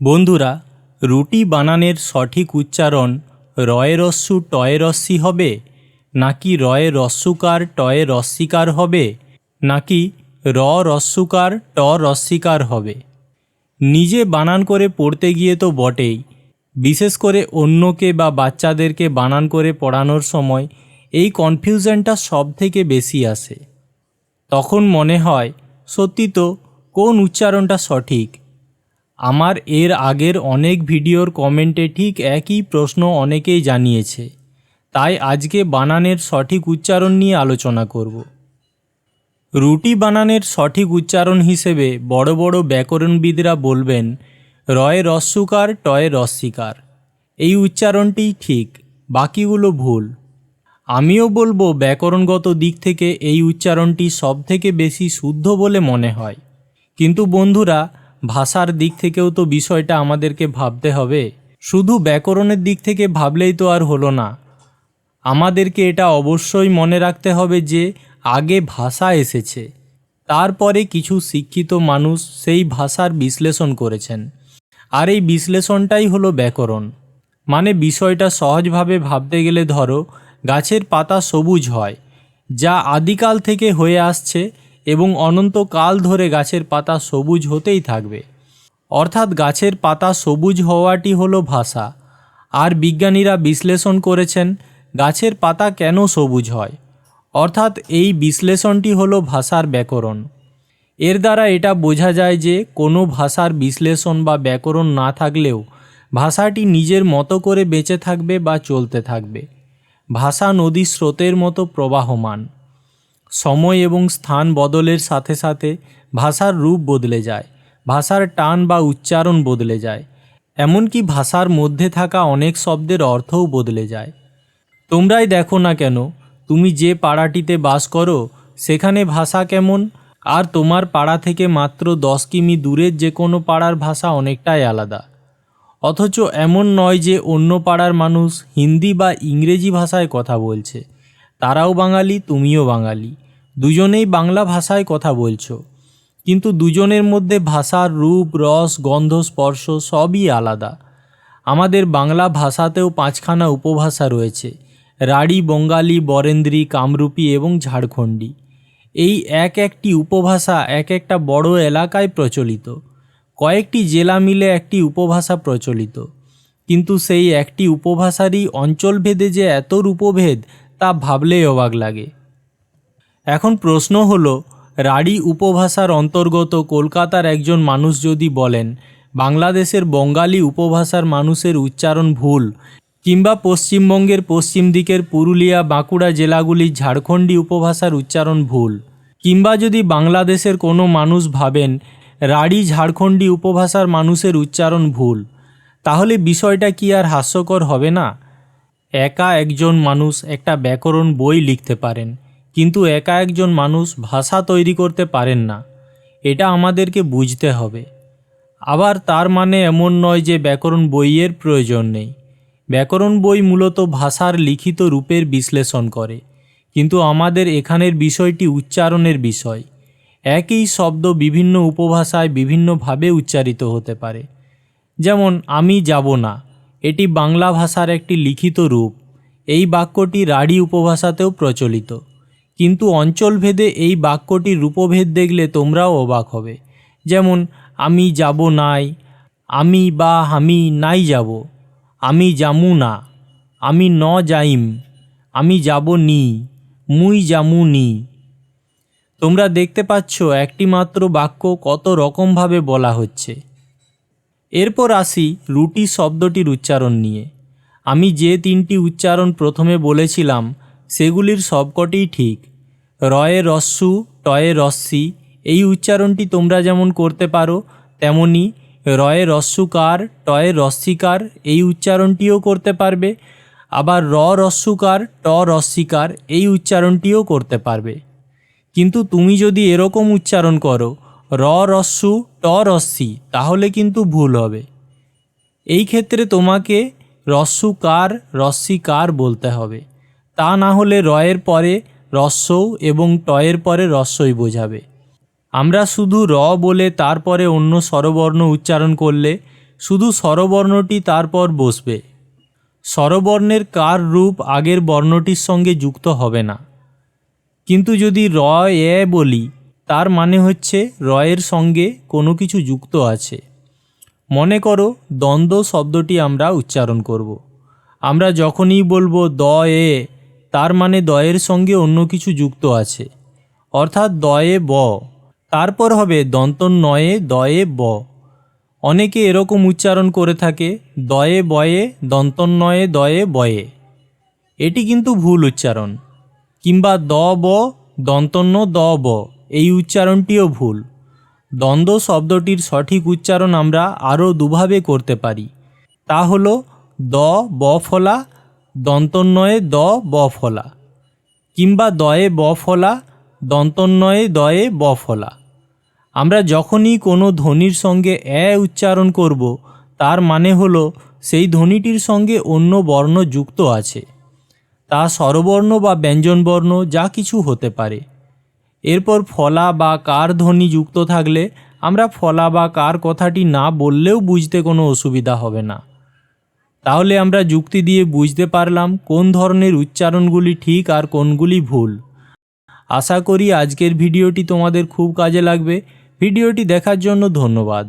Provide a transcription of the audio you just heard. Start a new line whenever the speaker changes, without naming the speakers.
বন্ধুরা, রুটি বানানের সঠিক উচ্চারণ রয়ে রস্যু টয়ে রস্যি হবে? নাকি রয়ে রস্যুকার টয়ে রস্যিকার হবে? নাকি র রস্যুকার ট রস্যিকার হবে? নিজে বানান করে পড়তে গিয়ে তো বটেই। বিশেষ করে অন্যকে বা বাচ্চাদেরকে বানান করে পড়ানোর সময় এই কনফিউশনটা সব থেকে বেশি আসে। তখন মনে হয়, সত্যি তো, কোন উচ্চারণটা সঠিক? আমার এর আগের অনেক ভিডিওর কমেন্টে ঠিক একই প্রশ্ন অনেকেই জানিয়েছে। তাই আজকে বানানের সঠিক উচ্চারণ নিয়ে আলোচনা করব। রুটি বানানের সঠিক উচ্চারণ হিসেবে বড় বড় ব্যাকরণবিদরা বলবেন, রয়ে রস্যুকার টয়ে রস্যিকার এই উচ্চারণটি ঠিক, বাকিগুলো ভুল। আমিও বলব, ব্যাকরণগত দিক থেকে এই উচ্চারণটি সব থেকে বেশি শুদ্ধ বলে মনে হয়। কিন্তু বন্ধুরা ভাষার দিক থেকেও তো বিষয়টা আমাদেরকে ভাবতে হবে। শুধু ব্যাকরণের দিক থেকে ভাবলেই তো আর হলো না। আমাদেরকে এটা অবশ্যই মনে রাখতে হবে যে, আগে ভাষা এসেছে। তারপরে কিছু শিক্ষিত মানুষ সেই ভাষার বিশ্লেষণ করেছেন। আর এই বিশ্লেষণটাই হলো ব্যাকরণ। মানে বিষয়টা সহজভাবে ভাবতে গেলে ধরো, গাছের পাতা সবুজ হয়, যা আদিকাল থেকে হয়ে আসছে এবং অনন্তকাল ধরে গাছের পাতা সবুজ হতেই থাকবে। অর্থাৎ গাছের পাতা সবুজ হওয়াটি হলো ভাষা। আর বিজ্ঞানীরা বিশ্লেষণ করেছেন, গাছের পাতা কেন সবুজ হয়? অর্থাৎ এই বিশ্লেষণটি হলো ভাষার ব্যাকরণ। এর দ্বারা এটা বোঝা যায় যে কোনো ভাষার বিশ্লেষণ বা ব্যাকরণ না থাকলেও ভাষাটি নিজের মতো করে বেঁচে থাকবে বা চলতে থাকবে। ভাষা নদীর স্রোতের মতো প্রবাহমান। সময় এবং স্থান বদলের সাথে সাথে ভাষার রূপ বদলে যায়, ভাষার টান বা উচ্চারণ বদলে যায়। এমনকি ভাষার মধ্যে থাকা অনেক শব্দের অর্থও বদলে যায়। তোমরাই দেখো না কেন, তুমি যে পাড়াটিতে বাস করো, সেখানে ভাষা কেমন? আর তোমার পাড়া থেকে মাত্র দশ কিমি দূরের যে কোনো পাড়ার ভাষা অনেকটাই আলাদা। অথচ এমন নয় যে অন্য পাড়ার মানুষ হিন্দি বা ইংরেজি ভাষায় কথা বলছে। তারাও বাঙালি, তুমিও বাঙালি। দুজনেই বাংলা ভাষায় কথা বলছো। কিন্তু দুজনের মধ্যে ভাষার রূপ, রস, গন্ধ, স্পর্শ সবই আলাদা। আমাদের বাংলা ভাষাতেও পাঁচখানা উপভাষা রয়েছে। রাঢ়ী, বঙ্গালী, বরেন্দ্রী, কামরূপী এবং ঝাড়খণ্ডী। এই এক একটি উপভাষা এক একটা বড় এলাকায় প্রচলিত। কয়েকটি জেলা মিলে একটি উপভাষা প্রচলিত। কিন্তু সেই একটি উপভাষারই অঞ্চলভেদে যে এত রূপভেদ, তা ভাবলেই অবাক লাগে। এখন প্রশ্ন হলো, রাঢ়ী উপভাষার অন্তর্গত কলকাতার একজন মানুষ যদি বলেন, বাংলাদেশের বঙ্গালী উপভাষার মানুষের উচ্চারণ ভুল, কিংবা পশ্চিমবঙ্গের পশ্চিম দিকের পুরুলিয়া, বাঁকুড়া জেলাগুলির ঝাড়খণ্ডী উপভাষার উচ্চারণ ভুল, কিংবা যদি বাংলাদেশের কোনো মানুষ ভাবেন, রাঢ়ী ঝাড়খণ্ডী উপভাষার মানুষের উচ্চারণ ভুল, তাহলে বিষয়টা কি আর হাস্যকর হবে না? একা একজন মানুষ একটা ব্যাকরণ বই লিখতে পারেন। কিন্তু একা একজন মানুষ ভাষা তৈরি করতে পারেন না। এটা আমাদেরকে বুঝতে হবে। আবার তার মানে এমন নয় যে ব্যাকরণ বইয়ের প্রয়োজন নেই। ব্যাকরণ বই মূলত ভাষার লিখিত রূপের বিশ্লেষণ করে। কিন্তু আমাদের এখানের বিষয়টি উচ্চারণের বিষয়। একই শব্দ বিভিন্ন উপভাষায় বিভিন্নভাবে উচ্চারিত হতে পারে। যেমন, আমি যাব না, এটি বাংলা ভাষার একটি লিখিত রূপ। এই বাক্যটি রাঢ়ী উপভাষাতেও প্রচলিত। কিন্তু অঞ্চলভেদে এই বাক্যটির রূপভেদ দেখলে তোমরাও অবাক হবে। যেমন, আমি যাব নাই, আমি বা আমি নাই যাব, আমি জামু না, আমি ন যাইম, আমি যাব নি, মুই জামু নি। তোমরা দেখতে পাচ্ছ একটি মাত্র বাক্য কত রকমভাবে বলা হচ্ছে। এরপর আসি রুটি শব্দটির উচ্চারণ নিয়ে। আমি যে তিনটি উচ্চারণ প্রথমে বলেছিলাম সেগুলির সবকটিই ঠিক। রয়ে রস্যু, টয়ে রস্যি, এই উচ্চারণটি তোমরা যেমন করতে পারো, তেমনি রয়ে রস্যুকার, টয়ে রস্যিকার, এই উচ্চারণটিও করতে পারবে। আবার র রস্যুকার, ট রস্যিকার, এই উচ্চারণটিও করতে পারবে। কিন্তু তুমি যদি এরকম উচ্চারণ করো, র রস্যু, ট রস্যি, তাহলে কিন্তু ভুল হবে। এই ক্ষেত্রে তোমাকে রস্যুকার, রস্যিকার বলতে হবে। তা না হলে রয়ের পরে রস্যৌ এবং টয়ের পরে রস্যই বোঝাবে। আমরা শুধু র বলে তারপরে অন্য স্বরবর্ণ উচ্চারণ করলে শুধু স্বরবর্ণটি তারপর বসবে। স্বরবর্ণের কার রূপ আগের বর্ণটির সঙ্গে যুক্ত হবে না। কিন্তু যদি র, এ বলি, তার মানে হচ্ছে রয়ের সঙ্গে কোনো কিছু যুক্ত আছে। মনে করো দ্বন্দ্ব শব্দটি আমরা উচ্চারণ করব। আমরা যখনই বলব দ, এ তার মানে দয়ের সঙ্গে অন্য কিছু যুক্ত আছে। অর্থাৎ দয়ে ব। তারপর হবে দন্ত নয়ে দয়ে ব। অনেকে এরকম উচ্চারণ করে থাকে, দয়ে বয়ে দন্ত দন্তন্নয়ে দয়ে বয়ে। এটি কিন্তু ভুল উচ্চারণ। কিংবা দ ব, দন্তন্য দ ব, এই উচ্চারণটিও ভুল। দ্বন্দ্ব শব্দটির সঠিক উচ্চারণ আমরা আরও দুভাবে করতে পারি। তা হলো দ, ব ফলা দন্তন্নয়ে দ, ব, ফলা। কিংবা দয়ে ব, ফলা দন্তন্নয়ে দয়ে ব, ফলা। আমরা যখনই কোনো ধ্বনির সঙ্গে এ উচ্চারণ করব, তার মানে হলো সেই ধ্বনিটির সঙ্গে অন্য বর্ণ যুক্ত আছে। তা স্বরবর্ণ বা ব্যঞ্জনবর্ণ যা কিছু হতে পারে। এরপর ফলা বা কার ধ্বনি যুক্ত থাকলে আমরা ফলা বা কার কথাটি না বললেও বুঝতে কোনো অসুবিধা হবে না। তাহলে আমরা যুক্তি দিয়ে বুঝতে পারলাম কোন ধরনের উচ্চারণগুলি ঠিক আর কোনগুলি ভুল। আশা করি আজকের ভিডিওটি তোমাদের খুব কাজে লাগবে। ভিডিওটি দেখার জন্য ধন্যবাদ।